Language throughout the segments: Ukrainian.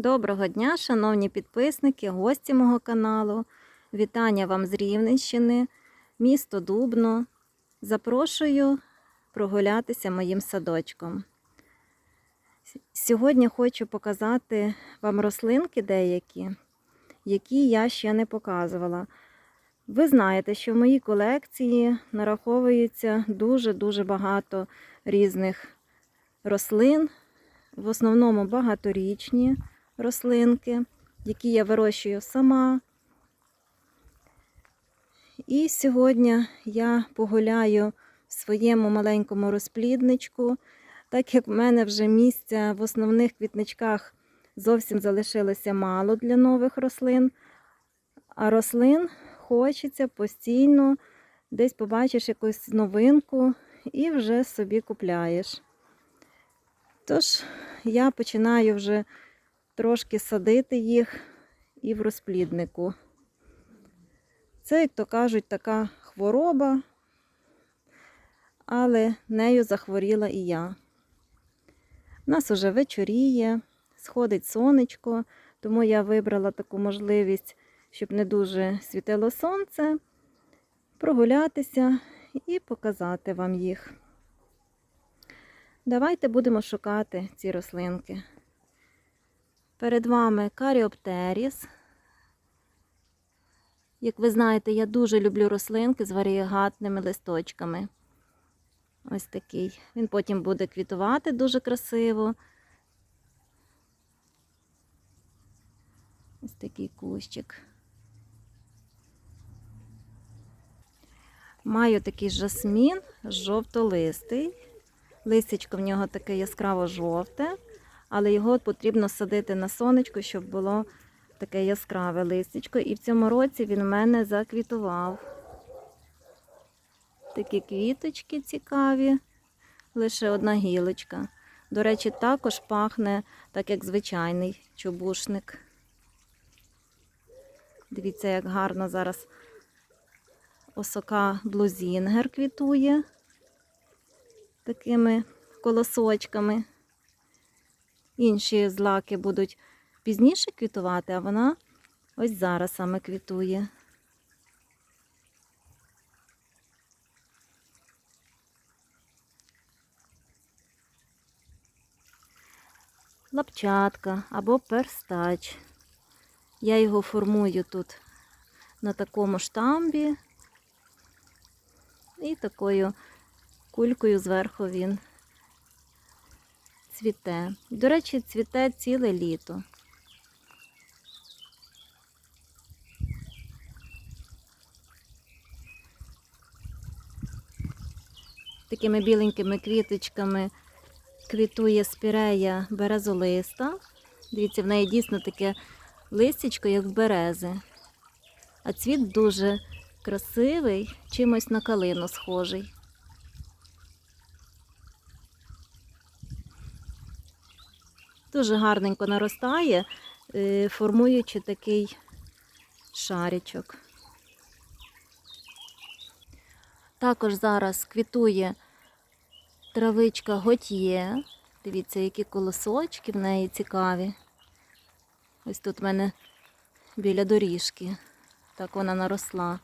Доброго дня, шановні підписники, гості мого каналу. Вітання вам з Рівненщини, місто Дубно. Запрошую прогулятися моїм садочком. Сьогодні хочу показати вам рослинки деякі, які я ще не показувала. Ви знаєте, що в моїй колекції нараховується дуже-дуже багато різних рослин, в основному багаторічні рослинки, які я вирощую сама. І сьогодні я погуляю в своєму маленькому розплідничку, так як в мене вже місця в основних квітничках зовсім залишилося мало для нових рослин. А рослин хочеться постійно, десь побачиш якусь новинку і вже собі купляєш. Тож я починаю вже трошки садити їх і в розпліднику. Це, як то кажуть, така хвороба, але нею захворіла і я. У нас уже вечоріє, сходить сонечко, тому я вибрала таку можливість, щоб не дуже світило сонце, прогулятися і показати вам їх. Давайте будемо шукати ці рослинки. Перед вами каріоптеріс. Як ви знаєте, я дуже люблю рослинки з варієгатними листочками. Ось такий. Він потім буде квітувати дуже красиво. Ось такий кущик. Маю такий жасмін жовтолистий. Листячко в нього таке яскраво жовте, але його потрібно садити на сонечко, щоб було таке яскраве листячко. І в цьому році він в мене заквітував. Такі квіточки цікаві, лише одна гілочка. До речі, також пахне, так як звичайний чубушник. Дивіться, як гарно зараз осока блузінгер квітує такими колосочками. Інші злаки будуть пізніше квітувати, а вона ось зараз саме квітує. Лапчатка або перстач. Я його формую тут на такому штамбі. І такою кулькою зверху він цвіте. До речі, цвіте ціле літо. Такими біленькими квіточками квітує спірея березолиста. Дивіться, в неї дійсно таке листячко, як в берези. А цвіт дуже красивий, чимось на калину схожий. Дуже гарненько наростає, е, формуючи такий шарічок. Також зараз квітує травичка готьє. Дивіться, які колосочки в неї цікаві. Ось тут в мене біля доріжки. Так вона наросла.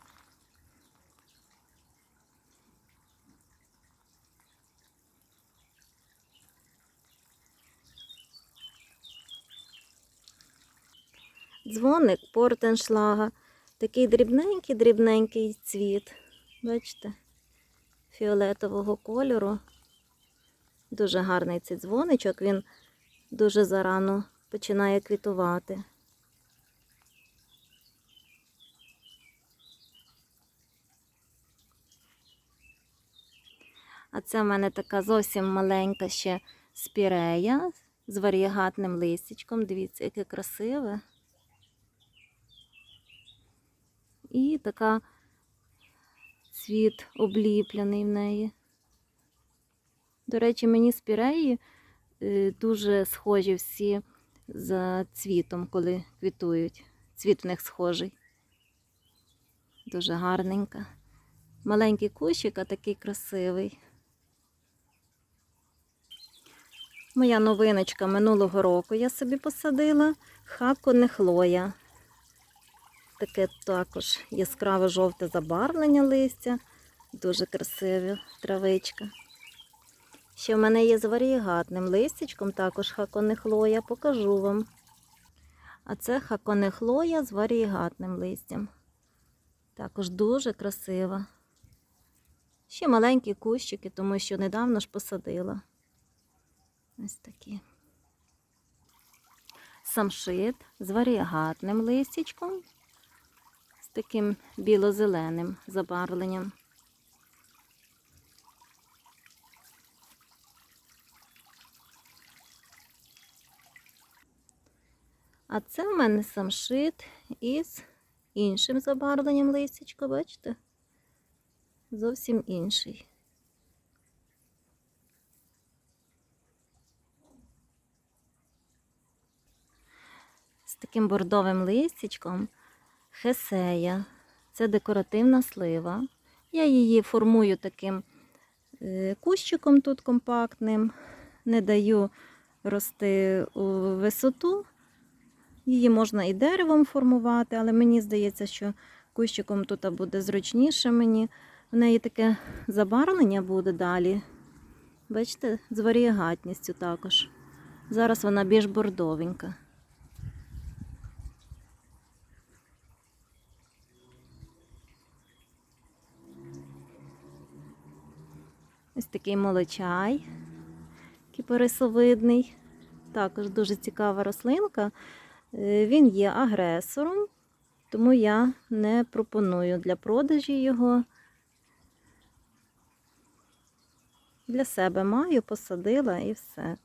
Дзвоник портеншлага. Такий дрібненький-дрібненький цвіт. Бачите? Фіолетового кольору. Дуже гарний цей дзвоничок, він дуже зарано починає квітувати. А це в мене така зовсім маленька ще спірея з варієгатним листячком. Дивіться, яке красиве. І така цвіт обліплений в неї. До речі, мені спіреї е, дуже схожі всі за цвітом, коли квітують. Цвіт в них схожий. Дуже гарненька. Маленький кущик, а такий красивий. Моя новиночка минулого року я собі посадила хако нехлоя. Таке також яскраве жовте забарвлення листя. Дуже красиве травичка. Ще в мене є з варієгатним листячком, також хаконехлоя, покажу вам. А це хаконехлоя з варієгатним листям. Також дуже красива. Ще маленькі кущики, тому що недавно ж посадила. Ось такі. Самшит з варієгатним листячком, таким біло-зеленим забарвленням. А це в мене самшит із іншим забарвленням листячка, бачите? Зовсім інший. З таким бордовим листячком хесея. Це декоративна слива. Я її формую таким е, кущиком тут компактним, не даю рости у висоту. Її можна і деревом формувати, але мені здається, що кущиком тут буде зручніше мені. В неї таке забарвлення буде далі. Бачите, з варієгатністю також. Зараз вона більш бордовенька. Ось такий молочай, кіпарисовидний. Також дуже цікава рослинка. Е, Він є агресором, тому я не пропоную для продажі його. Для себе маю, посадила і все.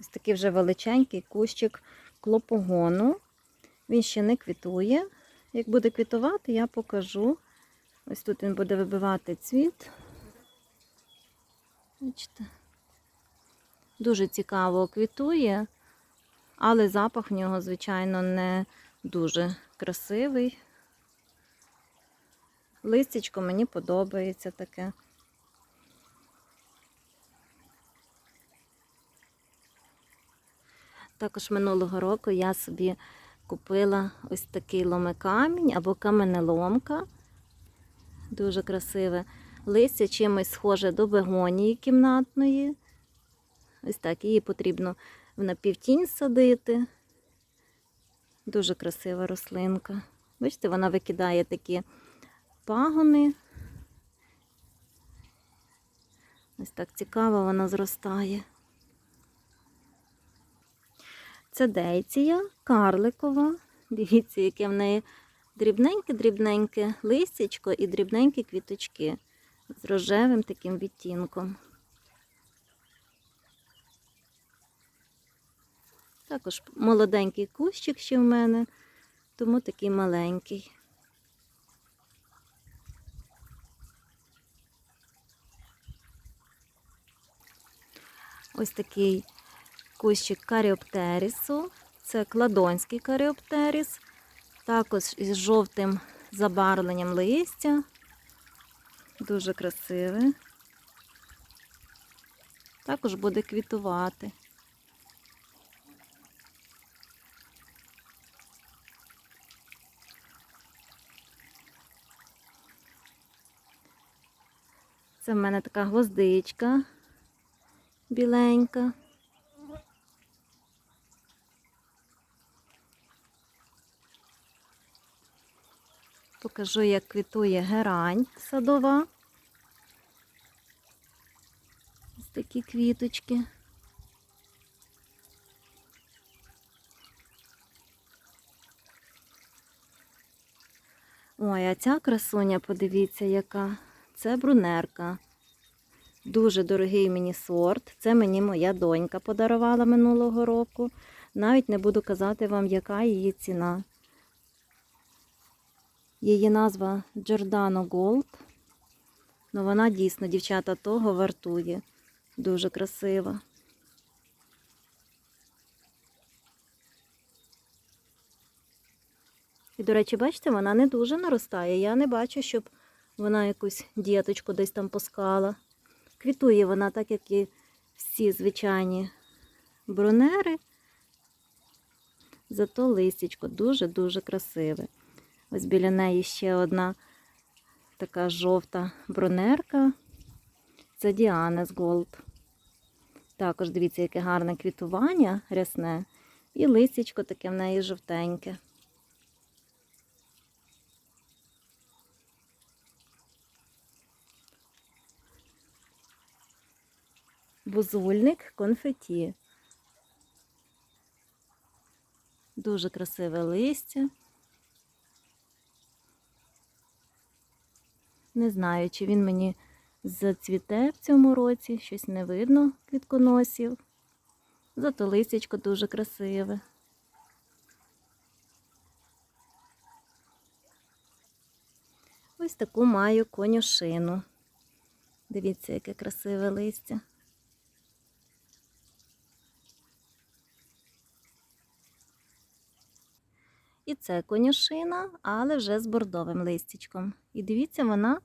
Ось такий вже величенький кущик клопогону. Він ще не квітує. Як буде квітувати, я покажу. Ось тут він буде вибивати цвіт. Бачите? Дуже цікаво квітує, але запах в нього, звичайно, не дуже красивий. Листячко мені подобається таке. Також минулого року я собі купила ось такий ломикамінь або каменеломка. Дуже красиве. Листя чимось схоже до бегонії кімнатної. Ось так, її потрібно в напівтінь садити. Дуже красива рослинка. Бачите, вона викидає такі пагони. Ось так цікаво вона зростає. Це дейція карликова. Дивіться, яке в неї дрібненьке-дрібненьке листячко і дрібненькі квіточки з рожевим таким відтінком. Також молоденький кущик ще в мене, тому такий маленький. Ось такий кущик каріоптерісу. Це кладонський каріоптеріс, також із жовтим забарвленням листя. Дуже красиве. Також буде квітувати. Це в мене така гвоздичка біленька. Покажу, як квітує герань садова. Ось такі квіточки. Ой, а ця красуня, подивіться, яка. Це брунерка. Дуже дорогий мені сорт. Це мені моя донька подарувала минулого року. Навіть не буду казати вам, яка її ціна. Її назва Giordano Gold. Ну, вона дійсно, дівчата, того вартує. Дуже красива. І, до речі, бачите, вона не дуже наростає. Я не бачу, щоб вона якусь діточку десь там пускала. Квітує вона так, як і всі звичайні брунери. Зато листячко дуже-дуже красиве. Ось біля неї ще одна така жовта брунерка. Це Діанес Голд. Також дивіться, яке гарне квітування рясне. І листячко таке в неї жовтеньке. Бузульник конфеті. Дуже красиве листя. Не знаю, чи він мені зацвіте в цьому році, щось не видно квітконосів. Зато листячко дуже красиве. Ось таку маю конюшину. Дивіться, яке красиве листя. І це конюшина, але вже з бордовим листячком. І дивіться, вона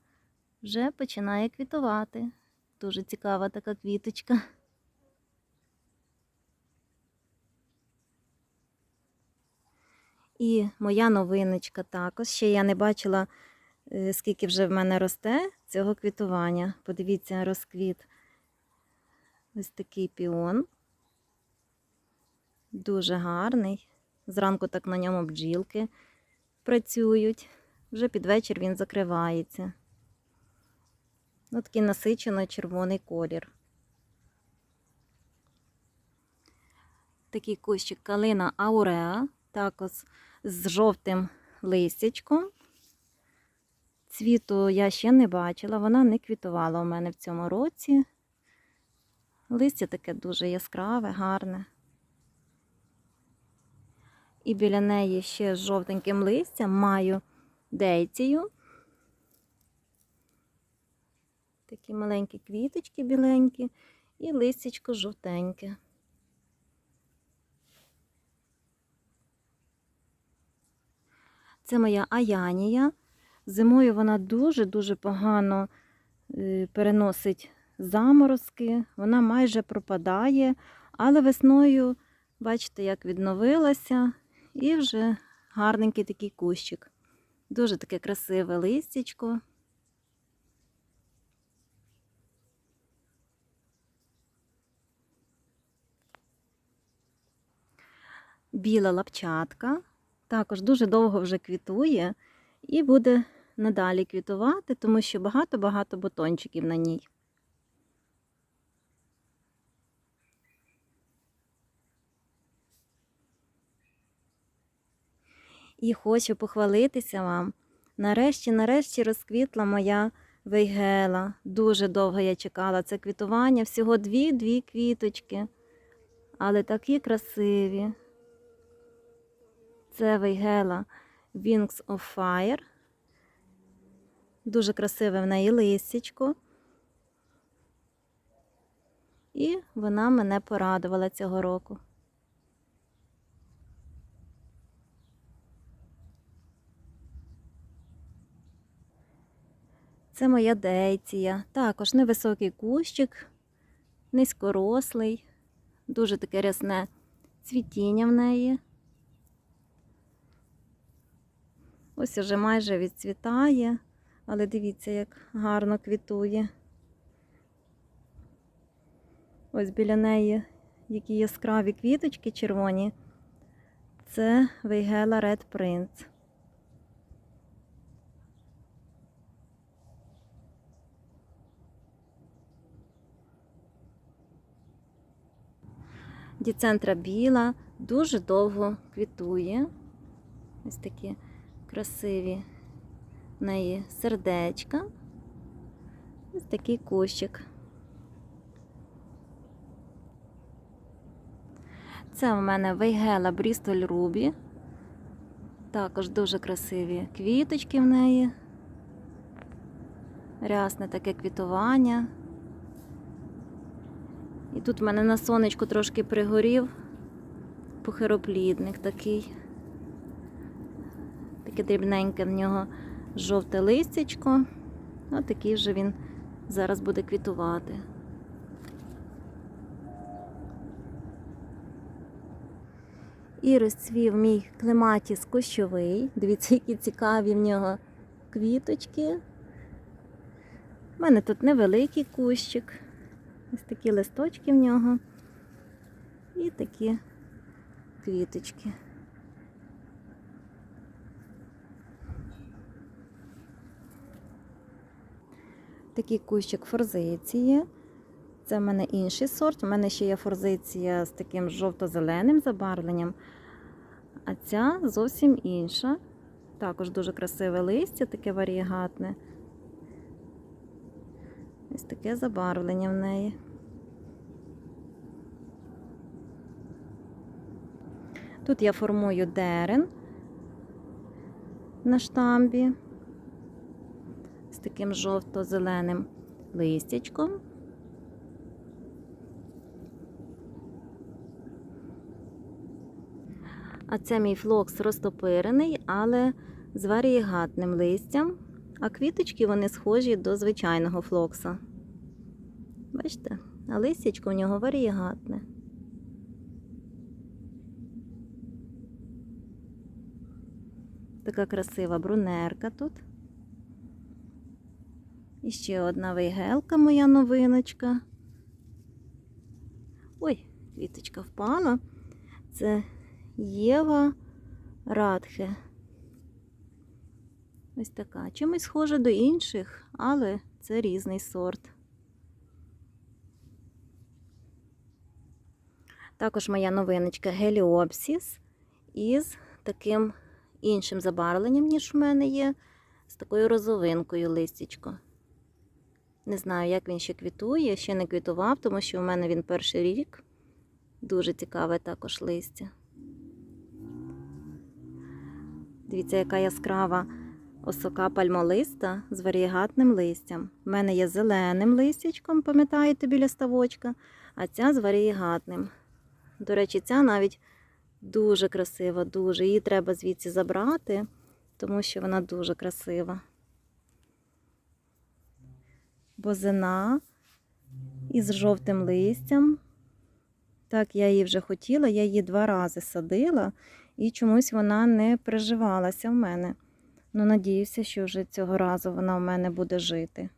вже починає квітувати. Дуже цікава така квіточка. І моя новиночка також. Ще я не бачила, е, скільки вже в мене росте цього квітування. Подивіться, розквіт. Ось такий піон. Дуже гарний. Зранку так на ньому бджілки працюють. Вже під вечір він закривається. Ну, такий насичено червоний колір. Такий кущик калина ауреа, також з жовтим листячком. Цвіту я ще не бачила, вона не квітувала у мене в цьому році. Листя таке дуже яскраве, гарне. І біля неї ще з жовтеньким листям маю дейцію. Такі маленькі квіточки біленькі і листячко жовтеньке. Це моя аянія. Зимою вона дуже-дуже погано е, переносить заморозки, вона майже пропадає, але весною, бачите, як відновилася, і вже гарненький такий кущик. Дуже таке красиве листячко. Біла лапчатка. Також дуже довго вже квітує і буде надалі квітувати, тому що багато-багато бутончиків на ній. І хочу похвалитися вам. Нарешті, нарешті розквітла моя вейгела. Дуже довго я чекала це квітування, всього дві-дві квіточки, але такі красиві. Це вейгела Wings of Fire. Дуже красиве в неї листячко. І вона мене порадувала цього року. Це моя дейція. Також невисокий кущик, низькорослий, дуже таке рясне цвітіння в неї. Ось уже майже відцвітає, але дивіться, як гарно квітує. Ось біля неї які яскраві квіточки червоні. Це Вейгела Red Prince. Діцентра біла, дуже довго квітує. Ось такі красиві в неї сердечка. Ось такий кущик. Це у мене Вейгела Брістоль Рубі. Також дуже красиві квіточки в неї. Рясне таке квітування. І тут в мене на сонечку трошки пригорів похироплідник такий. Таке дрібненьке в нього жовте листячко. Ось такий вже він Зараз буде квітувати. І розцвів мій клематіс кущовий. Дивіться, які цікаві в нього квіточки. У мене тут невеликий кущик. Ось такі листочки в нього. І такі квіточки. Такий кущик форзиції. Це в мене інший сорт. У мене ще є форзиція з таким жовто-зеленим забарвленням. А ця зовсім інша. Також дуже красиве листя, таке варієгатне. Ось таке забарвлення в неї. Тут я формую дерен на штамбі з таким жовто-зеленим листячком. А це мій флокс розтопирений, але з варієгатним листям. А квіточки вони схожі до звичайного флокса. Бачите? А листячко в нього варієгатне. Така красива брунерка тут. І ще одна вейгелка моя новиночка. Ой, квіточка впала. Це Єва Радхе. Ось така. Чимось схожа до інших, але це різний сорт. Також моя новиночка Геліопсіс із таким іншим забарвленням, ніж в мене є, з такою розовинкою листячко. Не знаю, як він ще квітує, ще не квітував, тому що в мене він перший рік. Дуже цікаве також листя. Дивіться, яка яскрава осока пальмолиста з варієгатним листям. У мене є зеленим листячком, пам'ятаєте, біля ставочка, а ця з варієгатним. До речі, ця навіть дуже красива, дуже. Її треба звідси забрати, тому що вона дуже красива. Бозина із жовтим листям. Так, я її вже хотіла, я її два рази садила, і чомусь вона не приживалася в мене. Ну, надіюся, що вже цього разу вона в мене буде жити.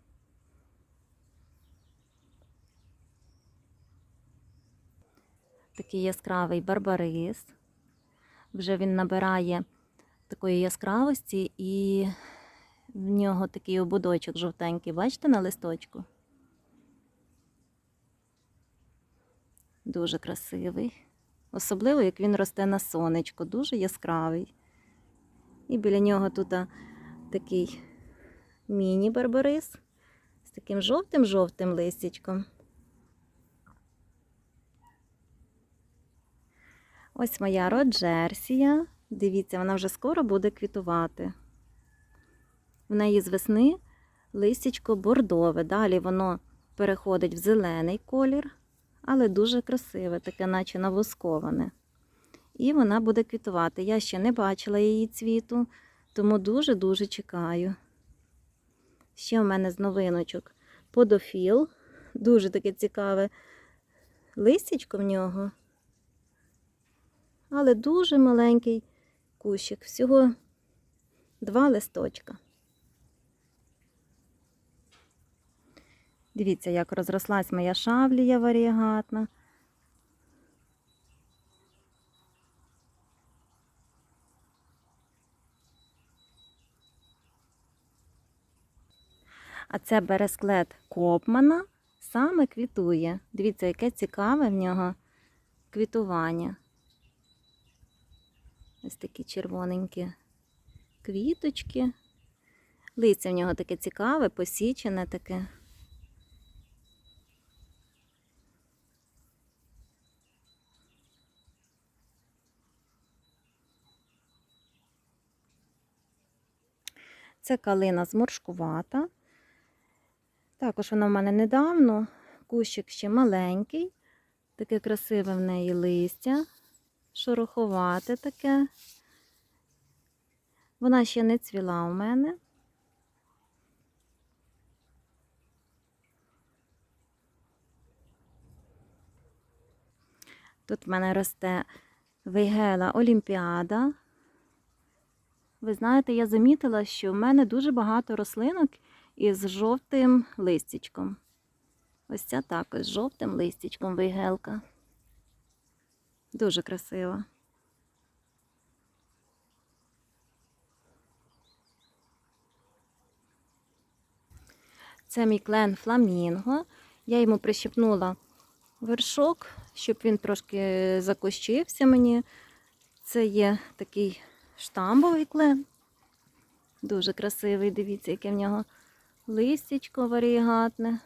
Такий яскравий барбарис. Вже він набирає такої яскравості, і в нього такий ободочок жовтенький, бачите, на листочку? Дуже красивий. Особливо, як він росте на сонечку, дуже яскравий. І біля нього тут такий міні-барбарис з таким жовтим-жовтим листячком. Ось моя роджерсія. Дивіться, вона вже скоро буде квітувати. В неї з весни листячко бордове. Далі воно переходить в зелений колір, але дуже красиве, таке, наче навосковане. І вона буде квітувати. Я ще не бачила її цвіту, тому дуже-дуже чекаю. Ще в мене з новиночок подофіл. Дуже таке цікаве листячко в нього. Але дуже маленький кущик. Всього два листочка. Дивіться, як розрослась моя шавлія варієгатна. А це бересклет Копмана саме квітує. Дивіться, яке цікаве в нього квітування. Ось такі червоненькі квіточки. Листя в нього таке цікаве, посічене таке. Це калина зморшкувата. Також вона в мене недавно, кущик ще маленький, таке красиве в неї листя, шороховате таке. Вона ще не цвіла у мене. Тут в мене росте вигела Олімпіада. Ви знаєте, я замітила, що в мене дуже багато рослинок, із жовтим листячком. Ось ця також з жовтим листячком вейгелка. Дуже красива. Це мій клен фламінго. Я йому прищепнула вершок, щоб він трошки закощився мені. Це є такий штамбовий клен. Дуже красивий, дивіться, яке в нього листячко варігатне.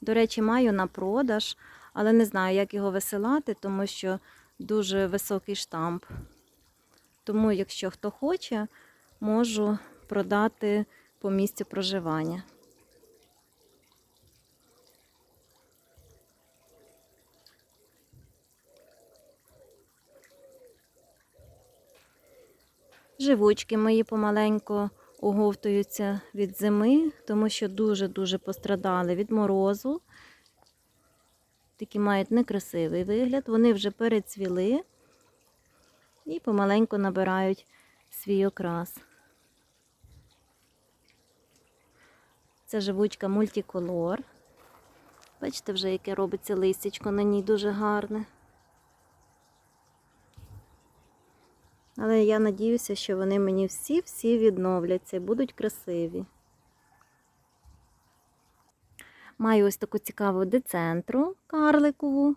До речі, маю на продаж, але не знаю, як його висилати, тому що дуже високий штамп. Тому, якщо хто хоче, можу продати по місцю проживання. Живучки мої помаленьку оговтуються від зими, тому що дуже-дуже пострадали від морозу. Такі мають некрасивий вигляд. Вони вже перецвіли і помаленьку набирають свій окрас. Це живучка мультиколор. Бачите, вже яке робиться листячко на ній дуже гарне. Але я надіюся, що вони мені всі-всі відновляться і будуть красиві. Маю ось таку цікаву децентру карликову.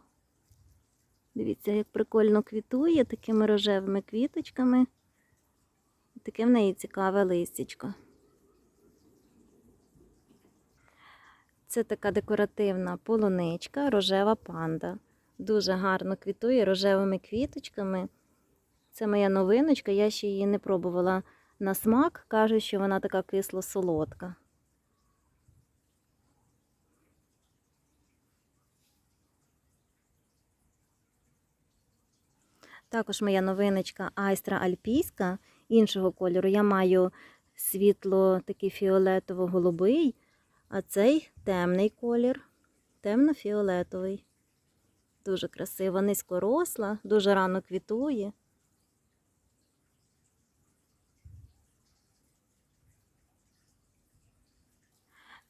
Дивіться, як прикольно квітує такими рожевими квіточками. Таке в неї цікаве листячко. Це така декоративна полуничка, рожева панда. Дуже гарно квітує рожевими квіточками. Це моя новиночка, я ще її не пробувала на смак. Кажуть, що вона така кисло-солодка. Також моя новиночка айстра альпійська іншого кольору. Я маю світло такий фіолетово-голубий, а цей темний колір, темно-фіолетовий. Дуже красива, низькоросла, дуже рано квітує.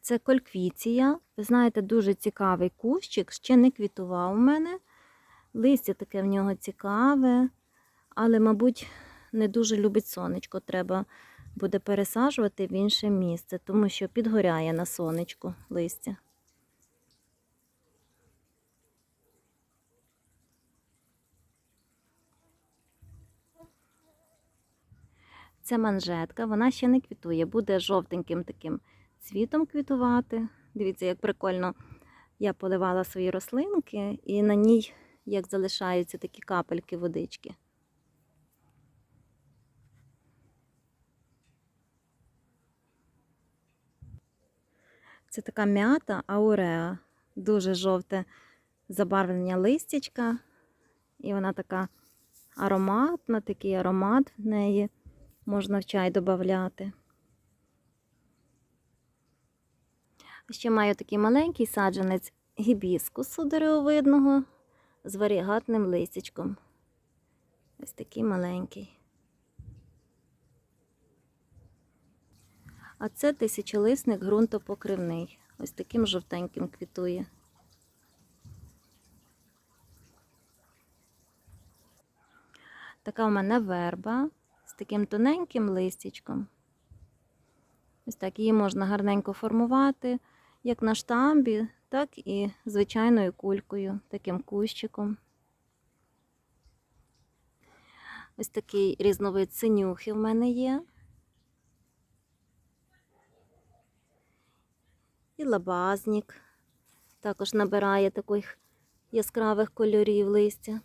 Це кольквіція. Ви знаєте, дуже цікавий кущик, ще не квітував у мене. Листя таке в нього цікаве, але, мабуть, не дуже любить сонечко. Треба буде пересаджувати в інше місце, тому що підгоряє на сонечку листя. Це манжетка, вона ще не квітує, буде жовтеньким таким цвітом квітувати. Дивіться, як прикольно я поливала свої рослинки, і на ній як залишаються такі капельки водички. Це така м'ята ауреа, дуже жовте забарвлення листячка, і вона така ароматна, такий аромат в неї можна в чай додати. Ще маю такий маленький саджанець гібіскусу деревовидного з варігатним листячком. Ось такий маленький. А це тисячолисник ґрунтопокривний. Ось таким жовтеньким квітує. Така в мене верба з таким тоненьким листячком. Ось так її можна гарненько формувати, як на штамбі, так і звичайною кулькою, таким кущиком. Ось такий різновид синюхи в мене є. І лабазник також набирає таких яскравих кольорів листя.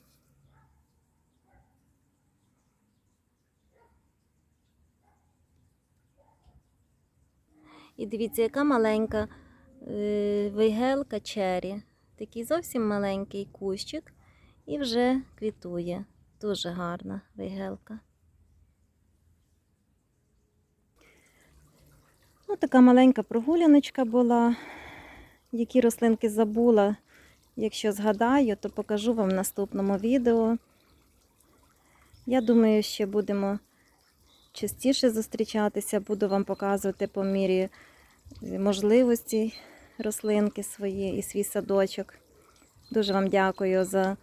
І дивіться, яка маленька вейгелка чері. Такий зовсім маленький кущик і вже квітує. Дуже гарна вейгелка. Ось така маленька прогуляночка була. Які рослинки забула, Якщо згадаю, то покажу вам в наступному відео. Я думаю, ще будемо частіше зустрічатися, буду вам показувати по мірі можливості рослинки свої і свій садочок. Дуже вам дякую за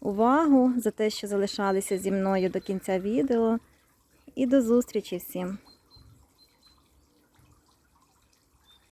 увагу, за те, що залишалися зі мною до кінця відео. І до зустрічі всім!